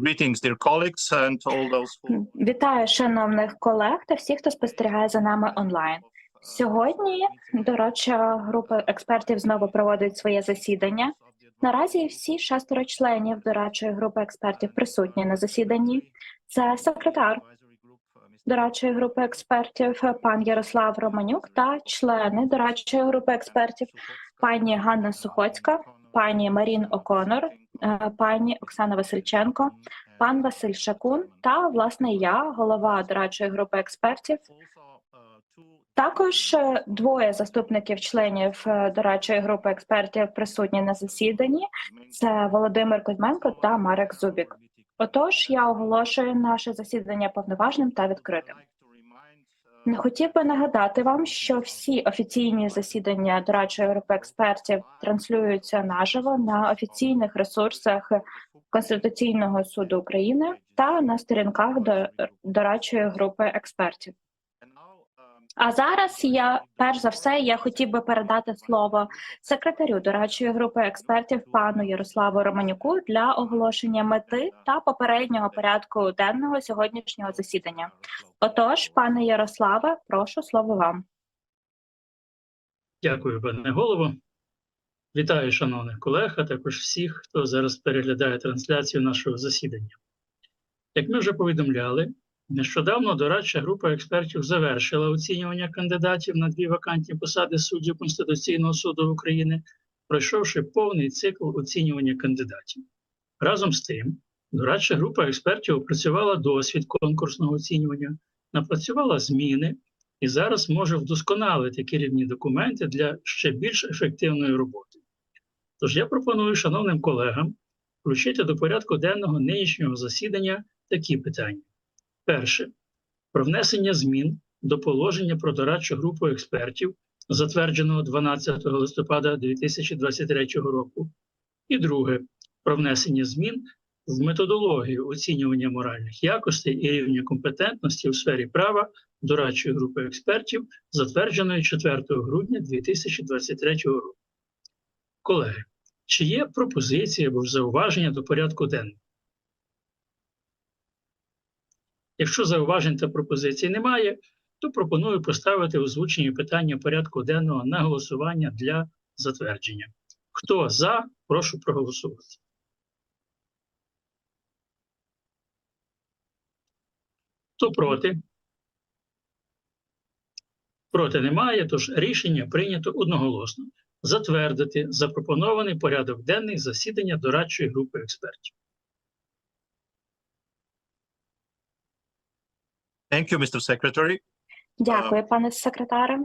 Greetings, dear colleagues, and all those who Вітаю шановних колег та всіх, хто спостерігає за нами онлайн. Сьогодні дорадча група експертів знову проводить своє засідання. Наразі всі шестеро членів дорадчої групи експертів присутні на засіданні. Це секретар дорадчої групи експертів пан Ярослав Романюк та члени дорадчої групи експертів пані Ганна Сухоцька, пані Марін Оконор, е, пані Оксана Васильченко, пан Василь Шакун та власне я, голова дорадчої групи експертів. Також е, двоє заступників членів е, дорадчої групи експертів присутні на засіданні. Це Володимир Кузьменко та Марек Зубік. Отож, я оголошую наше засідання повноважним та відкритим. Хотів би нагадати вам, що всі офіційні засідання дорадчої групи експертів транслюються наживо на офіційних ресурсах Конституційного суду України та на сторінках до- дорадчої групи експертів. А зараз я перш за все я хотів би передати слово секретарю дорадчої групи експертів пану Ярославу Романюку для оголошення мети та попереднього порядку денного сьогоднішнього засідання. Отож, пане Ярославе, прошу слово вам. Дякую, пане голово. Вітаю шановних колег, а також всіх, хто зараз переглядає трансляцію нашого засідання. Як ми вже повідомляли, нещодавно дорадча група експертів завершила оцінювання кандидатів на дві вакантні посади суддів Конституційного суду України, пройшовши повний цикл оцінювання кандидатів. Разом з тим, дорадча група експертів опрацювала досвід конкурсного оцінювання, напрацювала зміни і зараз може вдосконалити керівні документи для ще більш ефективної роботи. Тож я пропоную шановним колегам включити до порядку денного нинішнього засідання такі питання. Перше про внесення змін до положення про дорадчу групу експертів, затвердженого 12 листопада 2023 року. І друге про внесення змін в методологію оцінювання моральних якостей і рівня компетентності у сфері права дорадчої групи експертів, затвердженої 4 грудня 2023 року. Колеги, чи є пропозиції або зауваження до порядку денного? Якщо зауважень та пропозицій немає, то пропоную поставити озвучені питання порядку денного на голосування для затвердження. Хто за, прошу проголосувати. Хто проти? Проти немає, тож рішення прийнято одноголосно затвердити запропонований порядок денний засідання дорадчої групи експертів. Thank you, Mr. Secretary. Дякую, пане секретаре.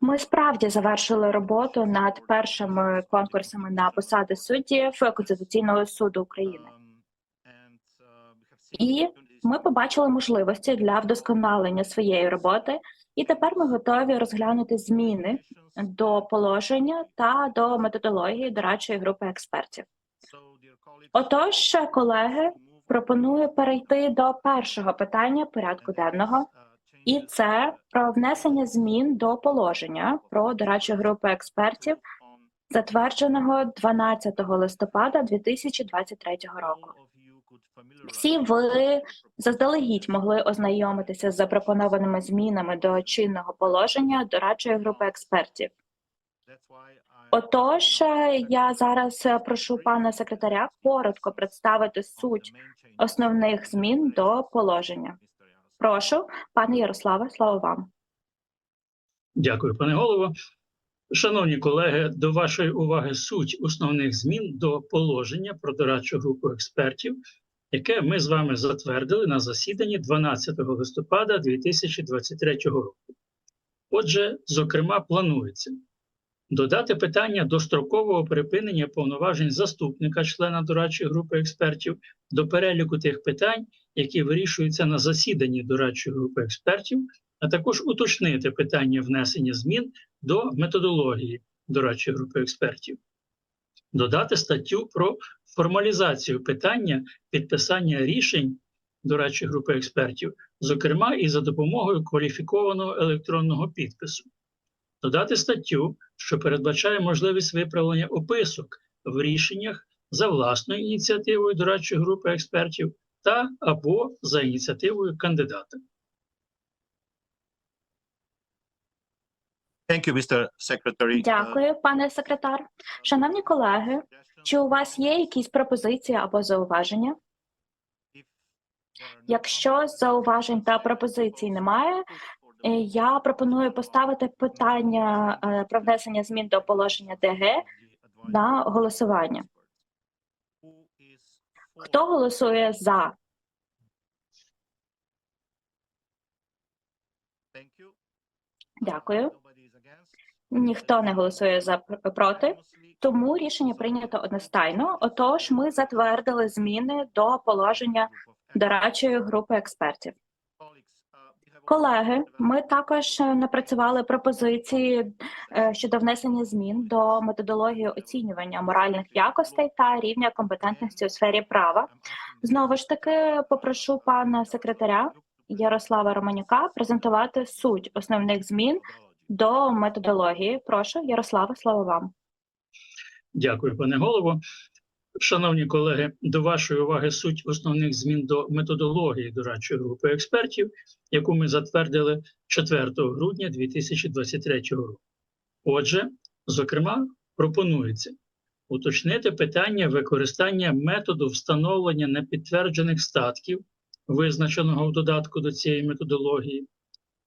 Ми справді завершили роботу над першими конкурсами на посади суддів Конституційного суду України. Um, uh, І Ми побачили можливості для вдосконалення своєї роботи, і тепер ми готові розглянути зміни до положення та до методології дорадчої групи експертів. Отож, колеги, пропоную перейти до першого питання порядку денного, і це про внесення змін до положення про дорадчу групу експертів, затвердженого 12 листопада 2023 року. Всі ви заздалегідь могли ознайомитися з запропонованими змінами до чинного положення дорадчої групи експертів. Отож, е, я зараз е, прошу пана секретаря коротко представити суть основних змін до положення. Прошу, пане Ярославе, слово вам. Дякую, пане голово. Шановні колеги, до вашої уваги суть основних змін до положення про дорадчу групу експертів, яке ми з вами затвердили на засіданні 12 листопада 2023 року. Отже, зокрема, планується додати питання дострокового припинення повноважень заступника члена дорадчої групи експертів до переліку тих питань, які вирішуються на засіданні дорадчої групи експертів, а також уточнити питання внесення змін до методології дорадчої групи експертів, додати статтю про формалізацію питання підписання рішень дорадчої групи експертів, зокрема і за допомогою кваліфікованого електронного підпису, додати статтю, що передбачає можливість виправлення описок в рішеннях за власною ініціативою дорадчої групи експертів та або за ініціативою кандидата. Thank you, Mr. Secretary. Uh, Дякую, пане секретар. Шановні колеги, чи у вас є якісь пропозиції або зауваження? Якщо зауважень та пропозицій немає, я пропоную поставити питання е, про внесення змін до положення ДГ на голосування. Хто голосує за? Дякую. Ніхто не голосує за проти, тому рішення прийнято одностайно. Отож, ми затвердили зміни до положення дорадчої групи експертів. Колеги, ми також е, напрацювали пропозиції е, щодо внесення змін до методології оцінювання моральних якостей та рівня компетентності у сфері права. Знову ж таки, попрошу пана секретаря Ярослава Романюка презентувати суть основних змін до методології. Прошу, Ярославе, слово вам. Дякую, пане голово. Шановні колеги, до вашої уваги суть основних змін до методології дорадчої групи експертів, яку ми затвердили 4 грудня 2023 року. Отже, зокрема, пропонується уточнити питання використання методу встановлення непідтверджених статків, визначеного в додатку до цієї методології,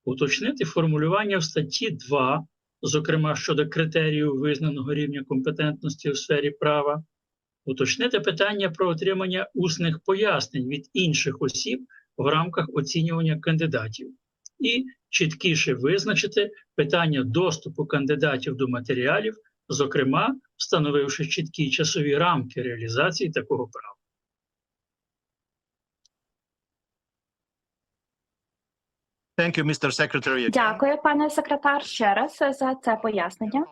уточнити формулювання в статті 2, зокрема щодо критерію визнаного рівня компетентності у сфері права, уточнити питання про отримання усних пояснень від інших осіб в рамках оцінювання кандидатів і чіткіше визначити питання доступу кандидатів до матеріалів, зокрема встановивши чіткі часові рамки реалізації такого права. Thank you, Mr. Secretary. Дякую, пане секретар, ще раз за це пояснення.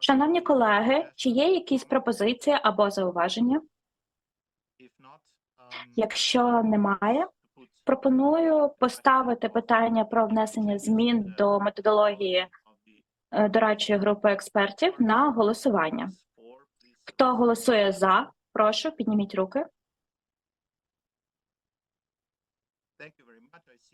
Шановні колеги, чи є якісь пропозиції або зауваження? Якщо немає, пропоную поставити питання про внесення змін до методології е, дорадчої групи експертів на голосування. Хто голосує за, прошу підніміть руки.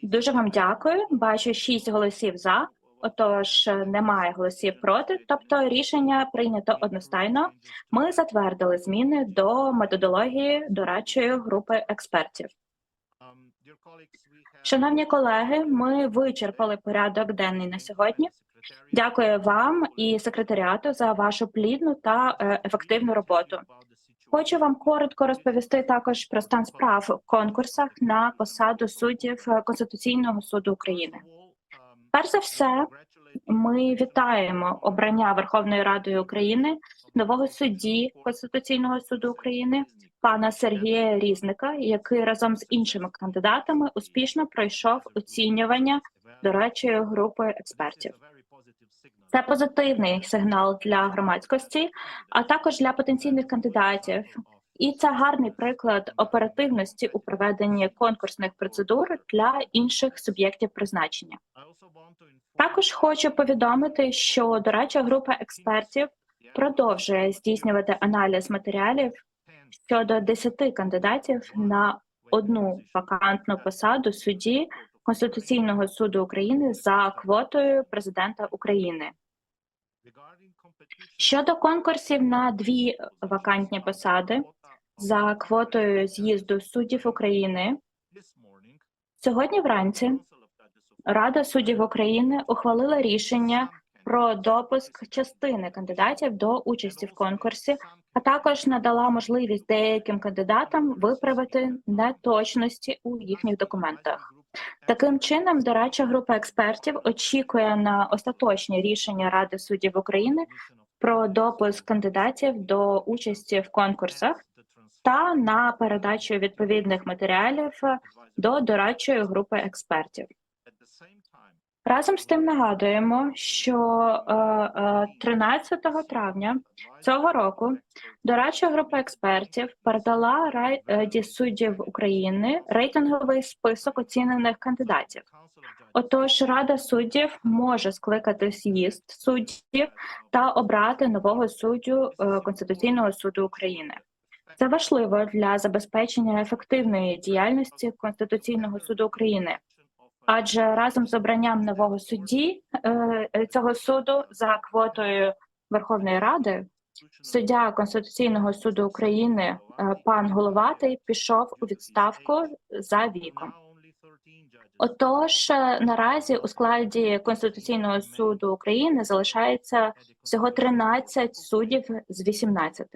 Дуже вам дякую. Бачу шість голосів за. Отож, немає голосів проти, тобто рішення прийнято одностайно. Ми затвердили зміни до методології дорадчої групи експертів. Шановні колеги, ми вичерпали порядок денний на сьогодні. Дякую вам і секретаріату за вашу плідну та е, ефективну роботу. Хочу вам коротко розповісти також про стан справ в конкурсах на посаду суддів е, Конституційного суду України. Перш за все, ми вітаємо обрання Верховною Радою України нового судді Конституційного суду України пана Сергія Різника, який разом з іншими кандидатами успішно пройшов оцінювання дорадчої групи експертів. Це позитивний сигнал для громадськості, а також для потенційних кандидатів. І це гарний приклад оперативності у проведенні конкурсних процедур для інших суб'єктів призначення. Також хочу повідомити, що дорадча група експертів продовжує здійснювати аналіз матеріалів щодо 10 кандидатів на одну вакантну посаду судді Конституційного суду України за квотою президента України. Щодо конкурсів на дві вакантні посади за квотою з'їзду суддів України, сьогодні вранці Рада суддів України ухвалила рішення про допуск частини кандидатів до участі в конкурсі, а також надала можливість деяким кандидатам виправити неточності у їхніх документах. Таким чином, дорадча група експертів очікує на остаточні рішення Ради суддів України про допуск кандидатів до участі в конкурсах та на передачу відповідних матеріалів до дорадчої групи експертів. Разом з тим нагадуємо, що е, е, 13 травня цього року дорадча група експертів передала Раді суддів України рейтинговий список оцінених кандидатів. Отож, Рада суддів може скликати з'їзд суддів та обрати нового суддю е, Конституційного суду України. Це важливо для забезпечення ефективної діяльності Конституційного суду України, адже разом з обранням нового судді е, цього суду за квотою Верховної Ради суддя Конституційного суду України е, пан Головатий пішов у відставку за віком. Отож, е, наразі у складі Конституційного суду України залишається всього 13 суддів з 18.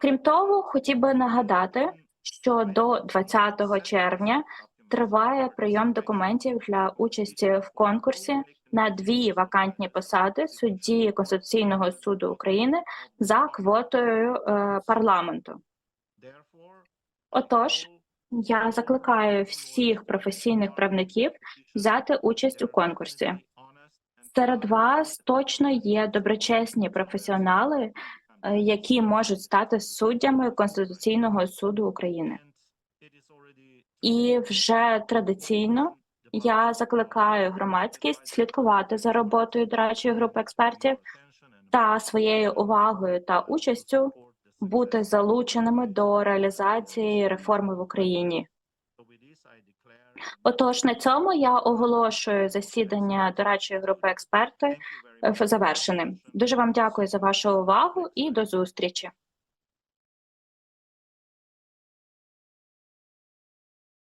Крім того, хотів би нагадати, що до 20 червня триває прийом документів для участі в конкурсі на дві вакантні посади судді Конституційного суду України за квотою е, парламенту. Отож, я закликаю всіх професійних правників взяти участь у конкурсі. Серед вас точно є доброчесні професіонали, е, які можуть стати суддями Конституційного суду України. І вже традиційно я закликаю громадськість слідкувати за роботою дорадчої групи експертів та своєю увагою та участю бути залученими до реалізації реформи в Україні. Отож, на цьому я оголошую засідання дорадчої групи експертів завершеним. Дуже вам дякую за вашу увагу і до зустрічі.